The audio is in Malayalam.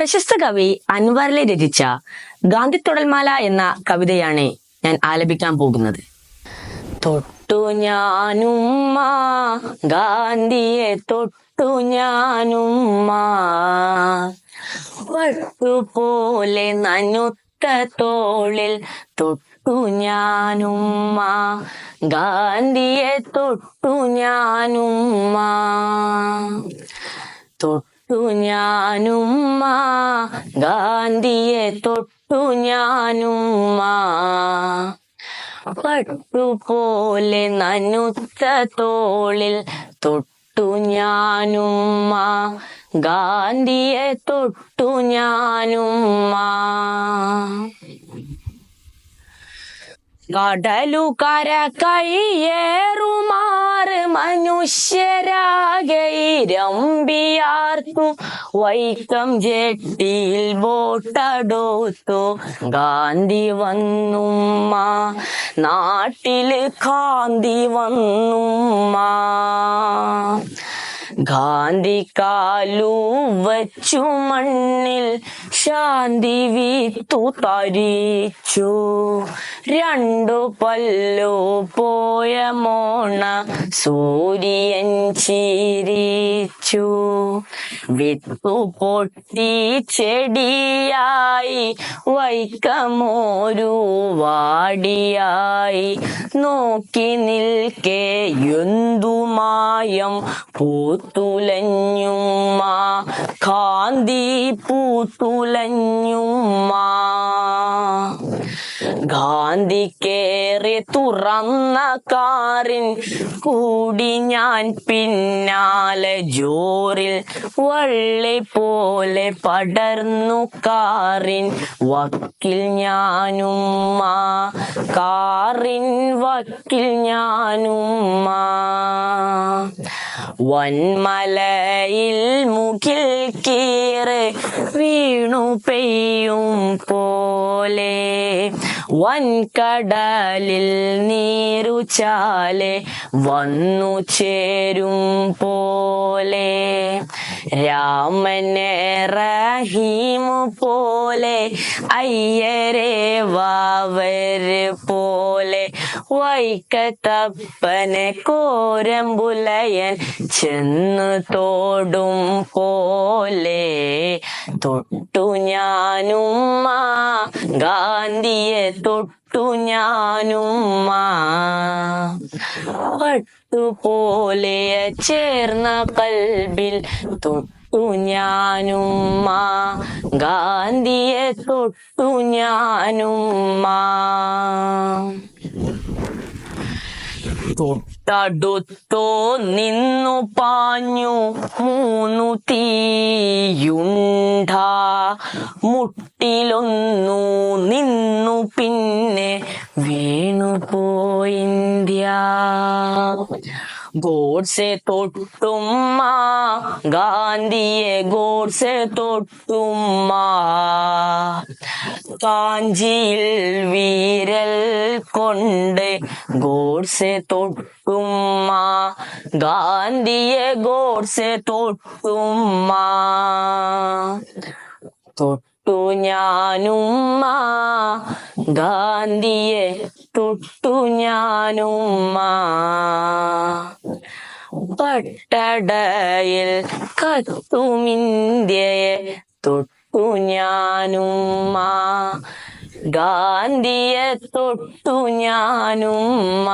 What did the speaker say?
പ്രശസ്ത കവി അൻവറിലെ രചിച്ച ഗാന്ധി തൊടൽമാല എന്ന കവിതയാണ് ഞാൻ ആലപിക്കാൻ പോകുന്നത്. തൊട്ടു ഞാനുമ്മ ഗാന്ധിയെ തൊട്ടു ഞാനുമ്മ. വട്ടുപോലെ നനുത്ത തോളിൽ തൊട്ടു ഞാനുമ്മ. ഗാന്ധിയെ തൊട്ടു ഞാനുമ്മ. തൊട്ടു ഞാനുമ്മ. ഗാന്ധിയെ തൊട്ടു ഞാനുമ്മ. പട്ടുപോലെ നനുത്ത തോളിൽ തൊട്ടു ഞാനുമ്മ. ഗാന്ധിയെ തൊട്ടു ഞാനുമ്മ. കടലുകര കൈയേറുമാറ് ഇരമ്പിയാർത്തു. വൈക്കം ജെട്ടിയിൽ ബോട്ടടുത്തു ഗാന്ധി വന്നുമ്മ. നാട്ടിൽ കാന്തി വന്നുമ്മ. ഗാന്ധി കാലു വച്ചു മണ്ണിൽ ശാന്തി വീത്തു തരിച്ചു. രണ്ടു പല്ലു പോയ മോണ സൂര്യൻ ചിരിച്ചു. വിത്തു പൊട്ടി ചെടിയായി വൈക്കമോരു വാടിയായി. നോക്കി നിൽക്കെ എന്തുമായം പൂത്തുലഞ്ഞുമ്മ കാന്തി പൂത്തുലഞ്ഞുമ്മ ഗാന്ധി കേറി തുറന്ന കാറിൻ കൂടി ഞാൻ പിന്നാലെ ജോറിൽ വള്ളി പോലെ പടർന്നു കാറിൻ വക്കിൽ ഞാനുമ്മ. കാറിൻ വക്കിൽ ഞാനുമ്മ. വൻമലയിൽ മുകിൽ കീറ് വീണു പെയ്യും പോലെ വൻകടലിൽ നീരു ചാലെ വന്നു ചേരും പോലെ. രാമനെ റഹീമു പോലെ അയ്യരെ വാവര് പോലെ. വൈക്കത്തപ്പനെ കോരമ്പുലയൻ ചെന്നു തോടും പോലെ. തൊട്ടു ഞാനും ഗാന്ധിയെ തൊട്ടു ഞാനുമ്മ. പട്ടുപോലെ ചേർന്ന കൽബിൽ തൊട്ടു ഞാനുമ്മ. ഗാന്ധിയെ തൊട്ടു ഞാനുമ്മ. തൊട്ടടുത്തോ നിന്നു പാഞ്ഞു മൂന്നു തീയുണ്ട. മുട്ടിലൊന്നു നിന്നു പിന്നെ വീണു പോയിന്ത്യ ഗോഡ്സെ തൊട്ടുമ്മ ഗാന്ധിയെ ഗോഡ്സെ തൊട്ടുമ്മ. കാഞ്ചിയിൽ വീരൽ കൊണ്ട് ഗോഡ്സെ തൊട്ടുമ്മ ഗാന്ധിയെ ഗോഡ്സെ തൊട്ടുമ്മ. തൊട്ടു ഞാനുമ്മ. ഗാന്ധിയെ തൊട്ടു ഞാനുമ്മ. പട്ടടയിൽ കത്തുമിന്ത്യയെ തൊട്ടു ഞാനുമ്മ. ഗാന്ധിയെ തൊട്ടു ഞാനുമ്മ.